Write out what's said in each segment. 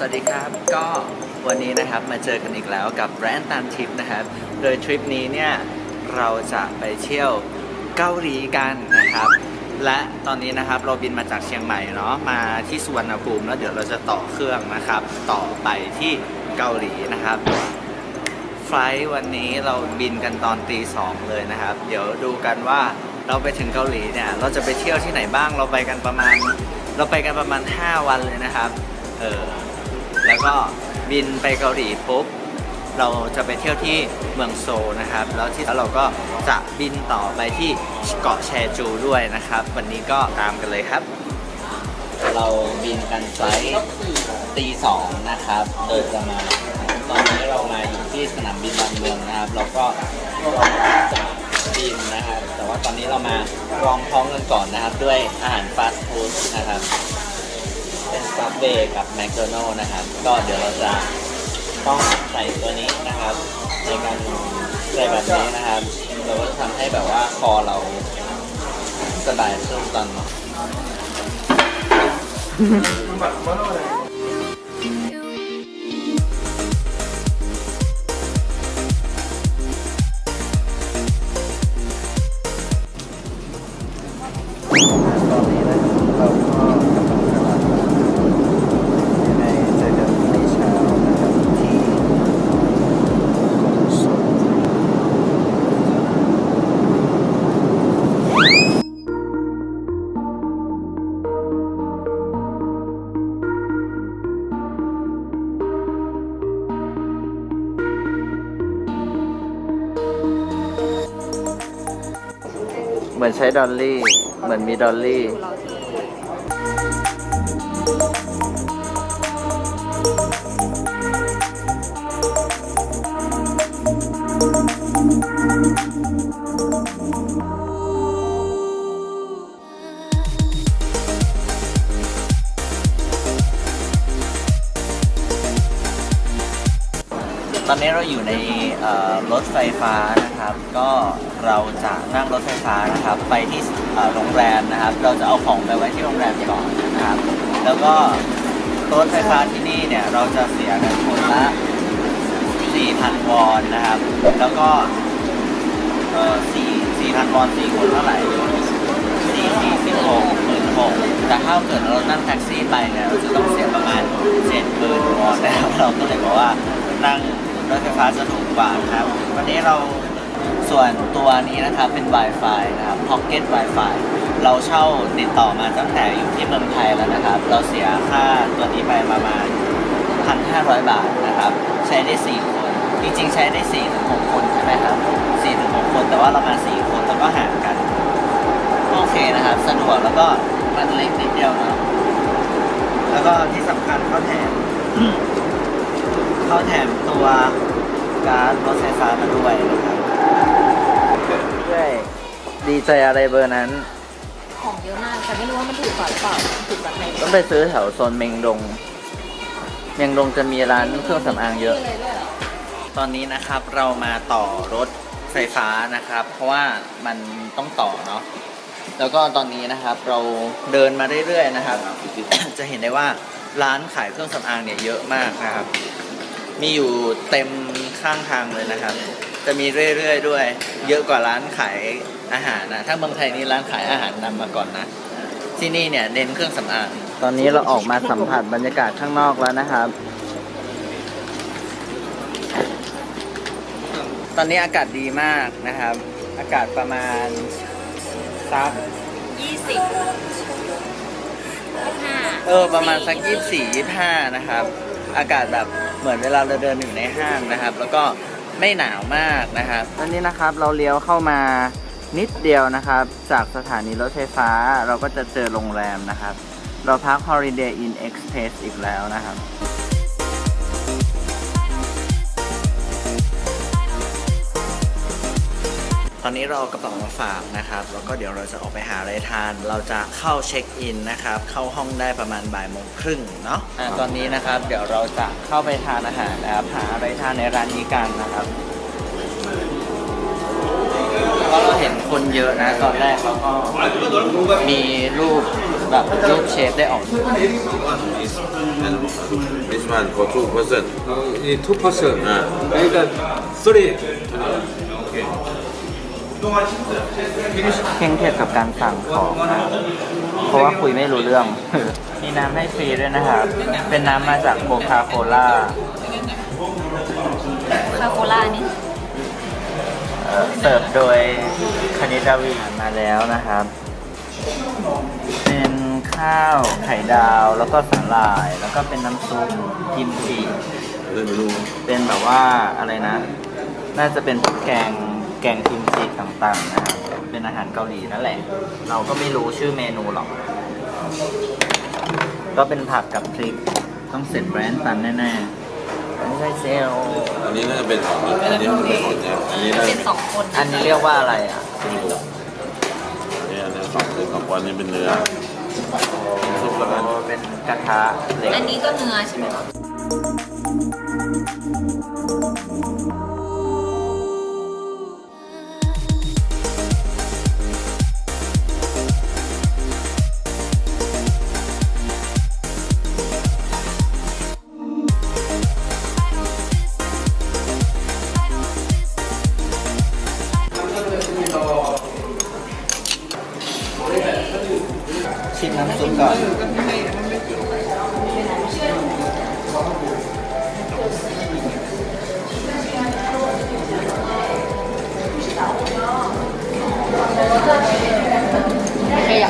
สวัสดีครับก็วันนี้นะครับมาเจอกันอีกแล้วกับแบรนด์ตันทริปนะครับ โดยทริปนี้เนี่ยเราจะไปเที่ยวเกาหลีกันนะครับ และตอนนี้นะครับเราบินมาจากเชียงใหม่เนาะมาที่สุวรรณภูมิแล้วเดี๋ยวเราจะต่อเครื่องนะครับ ต่อไปที่เกาหลีนะครับไฟล์วันนี้เราบินกันตอนตีสองเลยนะครับ เดี๋ยวดูกันว่าเราไปถึงเกาหลีเนี่ยเราจะไปเที่ยวที่ไหนบ้างเราไปกันประมาณ เราไปกันประมาณ 5 วันเลยนะครับ เออ แล้วก็บินไปเกาหลีปุ๊บเราจะไปเที่ยวที่เมืองโซนะครับ แล้วที่แล้วเราก็จะบินต่อไปที่เกาะแชจูด้วยนะครับ วันนี้ก็ตามกันเลยครับ เราบินกันไฟตีสองนะครับโดยประมาตอนนี้เรามาอยู่ที่สนามบินดอนเมืองนะครับ เราก็รอจะบินนะครับ แต่ว่าตอนนี้เรามารองท้องกันก่อนนะครับ ด้วยอาหารฟาสต์ฟู้ดนะครับ เป็นซับเวย์กับแมคโดนัลนะครับ ก็เดี๋ยวเราจะต้องใส่ตัวนี้นะครับ ในการใส่แบบนี้นะครับเราก็ทำให้แบบว่าคอเราสบายช่วงตอนต มือนใช้ดอลลี่ เหมือนมีดอลลี่ ตอนนี้เราอยู่ในเอ่อรถไฟฟ้านะครับ ก็ เราจะนั่งรถไฟฟ้านะครับ ไปที่โรงแรมนะครับ เราจะเอาของไปไว้ที่โรงแรมก่อนนะครับ แล้วก็รถไฟฟ้าที่นี่เนี่ยเราจะเสียกันคนละ 4,000 วอนนะครับ แล้วก็เอ่อ4 4,000 วอน4คนเท่าไหร่4 4 16หมื่นหกแต่ถ้าเกิดเรานั่งแท็กซี่ไปเนี่ยเราจะต้องเสียประมาณ7หมื่นวอนนะครับเราก็เลยบอกว่านั่งรถไฟฟ้าจะถูกกว่านะครับ วันนี้เรา ส่วนตัวนี้นะครับเป็น Wi-Fi นะครับ Pocket Wi-Fi เราเช่าติดต่อมาตั้งแต่อยู่ที่เมืองไทยแล้วนะครับ เราเสียค่าตัวนี้ไปประมาณ 1,500 บาทนะครับ ใช้ได้ 4 คน จริงๆ ใช้ได้4ถึง6คนใช่ไหมครับ4ถึง6คน แต่ว่าเรามา 4 คนแล้วก็หารกัน โอเคนะครับ สะดวกแล้วก็มันเล็กนิดเดียวเนะแล้วก็ที่สำคัญเขาแถมเขาแถมตัวการ์ดรถไฟฟ้ามาด้วยนะครับ ด้วยดีใจอะไรเบอร์นั้น ของเยอะมากแต่ไม่รู้ว่ามันถูกกว่าหรือเปล่าถูกกว่าไทยต้องไปซื้อแถวโซนเมงดง เมงดงจะมีร้านเครื่องสำอางเยอะเลยด้วยเหรอตอนนี้นะครับเรามาต่อรถไฟฟ้านะครับ เพราะว่ามันต้องต่อเนาะแล้วก็ตอนนี้นะครับเราเดินมาเรื่อยๆนะครับ จะเห็นได้ว่าร้านขายเครื่องสำอางเนี่ยเยอะมากนะครับ มีอยู่เต็มข้างทางเลยนะครับ จะมีเรื่อยๆด้วย เยอะกว่าร้านขายอาหารนะถ้าเมืองไทยนี่ร้านขายอาหารนำมาก่อนนะ ที่นี่เนี่ยเน้นเครื่องสำอางตอนนี้เราออกมาสัมผัสบรรยากาศข้างนอกแล้วนะครับ ตอนนี้อากาศดีมากนะครับ อากาศประมาณสักยี่สิบห้าเออประมาณสักยี่สี่ยี่ห้านะครับ อากาศแบบเหมือนเวลาเราเดินอยู่ในห้างนะครับ แล้วก็ ไม่หนาวมากนะครับตอนนี้นะครับเราเลี้ยวเข้ามานิดเดียวนะครับ จากสถานีรถไฟฟ้าเราก็จะเจอโรงแรมนะครับ เราพัก Holiday Inn Express อีกแล้วนะครับ ตอนนี้เราเอากระเป๋ามาฝากนะครับ แล้วก็เดี๋ยวเราจะออกไปหาอะไรทาน เราจะเข้าเช็คอินนะครับ เข้าห้องได้ประมาณบ่ายโมงครึ่งเนาะอะตอนนี้นะครับ เดี๋ยวเราจะเข้าไปทานอาหารนะครับ หาอะไรทานในร้านนี้กันนะครับก็เราเห็นคนเยอะนะ ตอนแรกเขาก็มีรูปแบบรูปเชฟได้ออก This one for two person. Uh, in two person. Ah. And uh, three. เคร่งเครียดกับการสั่งของนะเพราะว่าคุยไม่รู้เรื่อง มีน้ำให้ฟรีด้วยนะครับ เป็นน้ำมาจากโคคาโคล่าคาโคล่านี่เสิร์ฟโดยคณิตดาวีมาแล้วนะครับ เป็นข้าวไข่ดาวแล้วก็สาหร่าย แล้วก็เป็นน้ำซุปกิมจิ Let me know. เป็นแบบว่าอะไรนะ น่าจะเป็นพวกแกง แกงกิมจิต่างๆนะครับเป็นอาหารเกาหลีนั่นแหละ เราก็ไม่รู้ชื่อเมนูหรอก ก็เป็นผักกับพริกต้องเสร็จแบรนด์ตันแน่ๆอันนี้ใช่เซลอันนี้น่าจะเป็นของอันนี้เป็นของเนี่ยอันนี้น่าเป็นสองคนอันนี้เรียกว่าอะไรอะอันนี้อันนี้สองเป็นสองวันนี้เป็นเนื้อซุปแล้วกันเป็นกระทะเหล็กอันนี้ก็เนื้อใช่ไหมคะชิ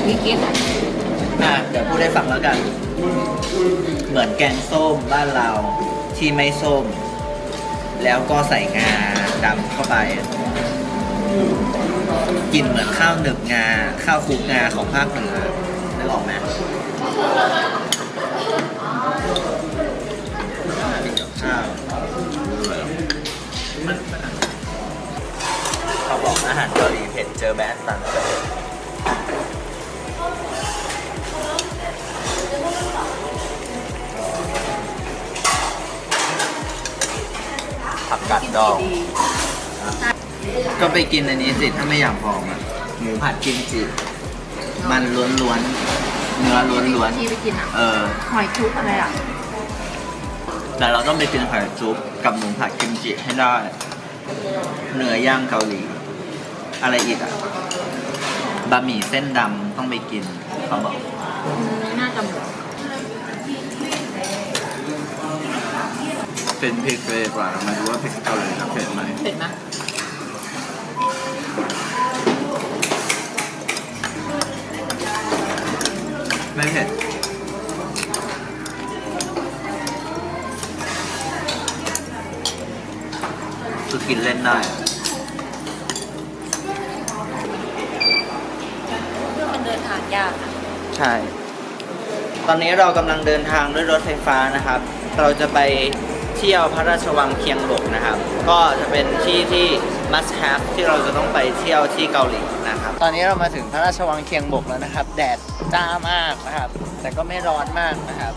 ใครอยากพี่กินอะเดี๋ยวพูดให้ฟังแล้วกัน เหมือนแกงส้มบ้านเราที่ไม่ส้ม แล้วก็ใส่งาดำเข้าไปกินเหมือนข้าวหนึบงา ข้าวคลุกงาของภาคเหนือนึกออกไหมกินกับข้าวเขาบอกอาหารเกาหลีเผ็ดเจอแบนตันเผักกัดดอง ก็ไปกินอันนี้สิถ้าไม่อยากผอมอะหมูผัดกิมจิ มันล้วนๆ เนื้อล้วนที่ไปกินอะๆ เออ หอยชุบอะไรอะแต่เราต้องไปกินหอยจุ๊บกับหมูผัดกิมจิให้ได้ เนื้อย่างเกาหลี อะไรอีกอะ บะหมี่เส้นดำต้องไปกินเขาบอกน่าจะหมด เป็นพริกเลยกว่ามาดูว่าพริกเกาหลีจะเผ็ดไหมเผ็ดไหมไม่เผ็ดคือกินเล่นได้มันเดินทางยากนะใช่ ตอนนี้เรากำลังเดินทางด้วยรถไฟฟ้านะครับ เราจะไป เที่ยวพระราชวังเคียงบกนะครับ ก็จะเป็นที่ที่ must have ที่เราจะต้องไปเที่ยวที่เกาหลีนะครับ ตอนนี้เรามาถึงพระราชวังเคียงบกแล้วนะครับ แดดจ้ามากนะครับ แต่ก็ไม่ร้อนมากนะครับ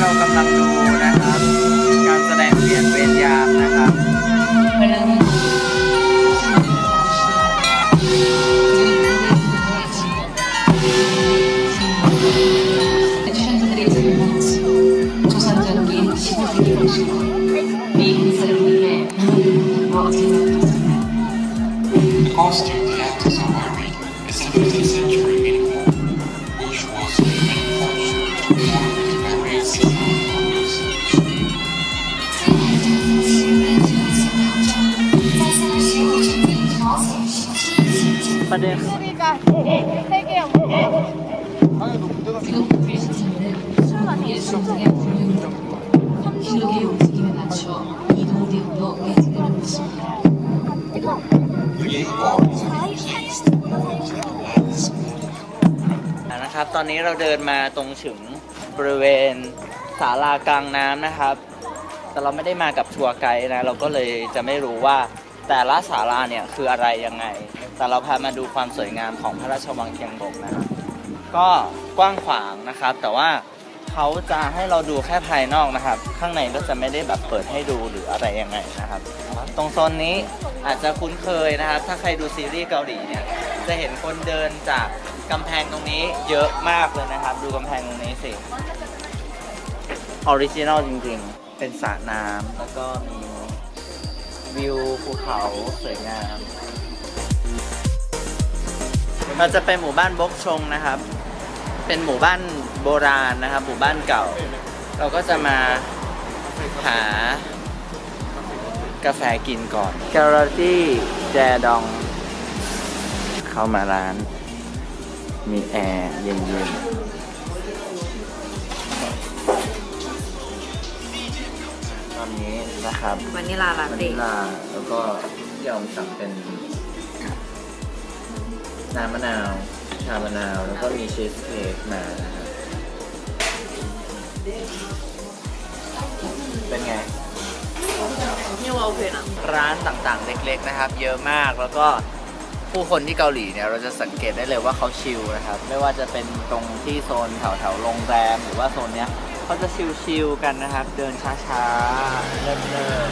ตอ ประเด็น 지금 필수팀은 예술장의 공연으로 힐러의 움직임에 맞춰 이동 대우로 매직을 붙입니다. The bars are used to lands นะครับ ตอนนี้เราเดินมาตรงถึงบริเวณศาลากลางน้ำนะครับ แต่เราไม่ได้มากับทัวร์ไกด์นะ เราก็เลยจะไม่รู้ว่าแต่ละศาลาเนี่ยคืออะไรยังไง แต่เราพามาดูความสวยงามของพระราชวังเชียงบกนะครับก็กว้างขวางนะครับ แต่ว่าเขาจะให้เราดูแค่ภายนอกนะครับ ข้างในก็จะไม่ได้แบบเปิดให้ดูหรืออะไรยังไงนะครับ ตรงโซนนี้อาจจะคุ้นเคยนะครับ ถ้าใครดูซีรีส์เกาหลีเนี่ยจะเห็นคนเดินจากกำแพงตรงนี้เยอะมากเลยนะครับ ดูกำแพงตรงนี้สิออริจินอลจริงๆ เป็นสระน้ำแล้วก็มีวิวภูเขาสวยงาม เราจะไปหมู่บ้านบกชงนะครับ เป็นหมู่บ้านโบราณนะครับ หมู่บ้านเก่า เราก็จะมาหากาแฟกินก่อนแกลตี้แจดอง เข้ามาร้าน มีแอร์เย็นๆตอนนี้นะครับวานิลาลาวาเต้นิลาแล้วก็ยอมสั่งเป็น น้ำมะนาว ชามะนาว แล้วก็มีชีสเค้กมานะครับเป็นไง นี่ว่าโอเคนะร้านต่างๆ เล็กๆนะครับ เยอะมากแล้วก็ผู้คนที่เกาหลีเนี่ยเราจะสังเกตได้เลยว่าเขาชิลนะครับ ไม่ว่าจะเป็นตรงที่โซนแถวๆโรงแรมหรือว่าโซนเนี้ยเขาจะชิลๆกันนะครับ เดินช้าๆเริ่ม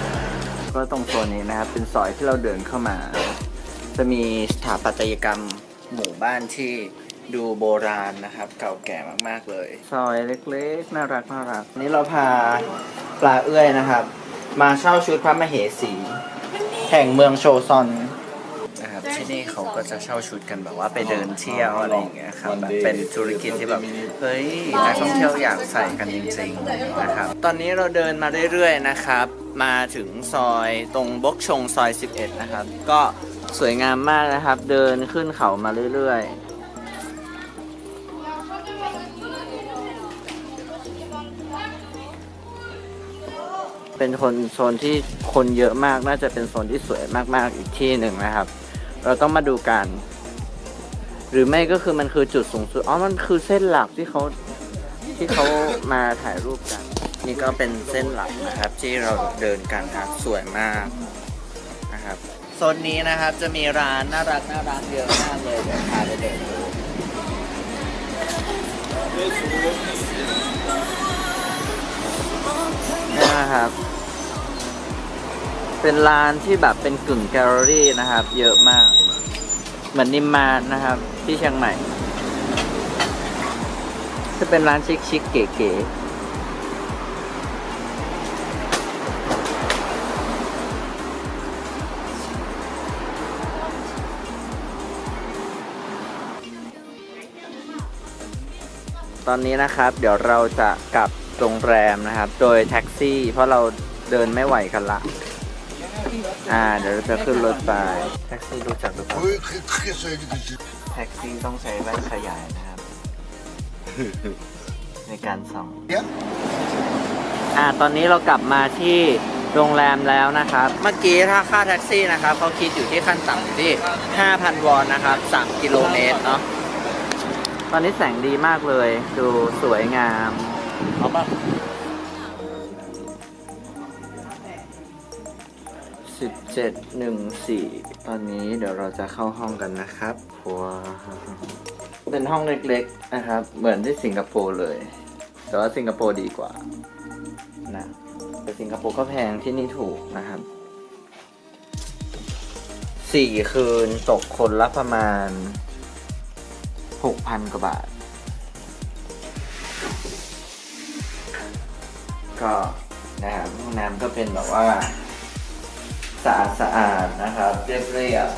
ๆก็ตรงโซนนี้นะครับ เป็นซอยที่เราเดินเข้ามา จะมีสถาปัตยกรรมหมู่บ้านที่ดูโบราณนะครับ เก่าแก่มากๆเลย ซอยเล็กๆ น่ารักน่ารักนี่เราพาปลาเอื้อยนะครับ มาเช่าชุดพระมเหสี แห่งเมืองโชซอนนะครับที่นี่เขาก็จะเช่าชุดกันแบบว่าไปเดินเที่ยวอะไรอย่างเงี้ยครับแบบเป็นธุรกิจที่แบบเฮ้ยนักท่องเที่ยวอยากใส่กันจริงๆนะครับตอนนี้เราเดินมาเรื่อยๆนะครับ มาถึงซอยตรงบกชงซอย 11 นะครับ ก็ สวยงามมากนะครับ เดินขึ้นเขามาเรื่อยๆ เป็นคนโซนที่คนเยอะมากน่าจะเป็นโซนที่สวยมากๆอีกที่หนึ่งนะครับ เราต้องมาดูกัน หรือไม่ก็คือมันคือจุดสูงสุดอ๋อมันคือเส้นหลักที่เขาที่เขามาถ่ายรูปกัน นี่ก็เป็นเส้นหลักนะครับ ที่เราเดินกันครับสวยมากนะครับ โซนนี้นะครับจะมีร้านน่ารักน่ารักเยอะมากเลยเดี๋ยวพาไปเดินดูนี่นะครับ เป็นร้านที่แบบเป็นกึ่งแกลเลอรี่นะครับ เยอะมาก เหมือนนิมมานนะครับ ที่เชียงใหม่จะเป็นร้านชิคชิคๆเก๋ๆ ตอนนี้นะครับ เดี๋ยวเราจะกลับโรงแรมนะครับ โดยแท็กซี่ เพราะเราเดินไม่ไหวกันละ อ่า เดี๋ยวเราจะขึ้นรถไป แท็กซี่รู้จักหรือเปล่าแท็กซี่ต้องใช้แว่นขยายนะครับ ในการส่องอ่า ตอนนี้เรากลับมาที่โรงแรมแล้วนะครับ เมื่อกี้ถ้าค่าแท็กซี่นะครับเขาคิดอยู่ที่ขั้นต่ำอยู่ที่ 5,000 วอนนะครับ 3 กิโลเมตรเนาะต อนนี้แสงดีมากเลย ดูสวยงามเอาปะสิบเจ็ดหนึ่งสี่ตอนนี้เดี๋ยวเราจะเข้าห้องกันนะครับว้าวเป็นห้องเล็กๆนะครับ เหมือนที่สิงคโปร์เลย แต่ว่าสิงคโปร์ดีกว่านะแต่สิงคโปร์ก็แพงที่นี่ถูกนะครับสี่คืนตกคนละประมาณ หกพันกว่าบาท ก็นะครับห้องน้ำก็เป็นแบบว่าสะอาดสะอาดนะครับ เรียบเรียบ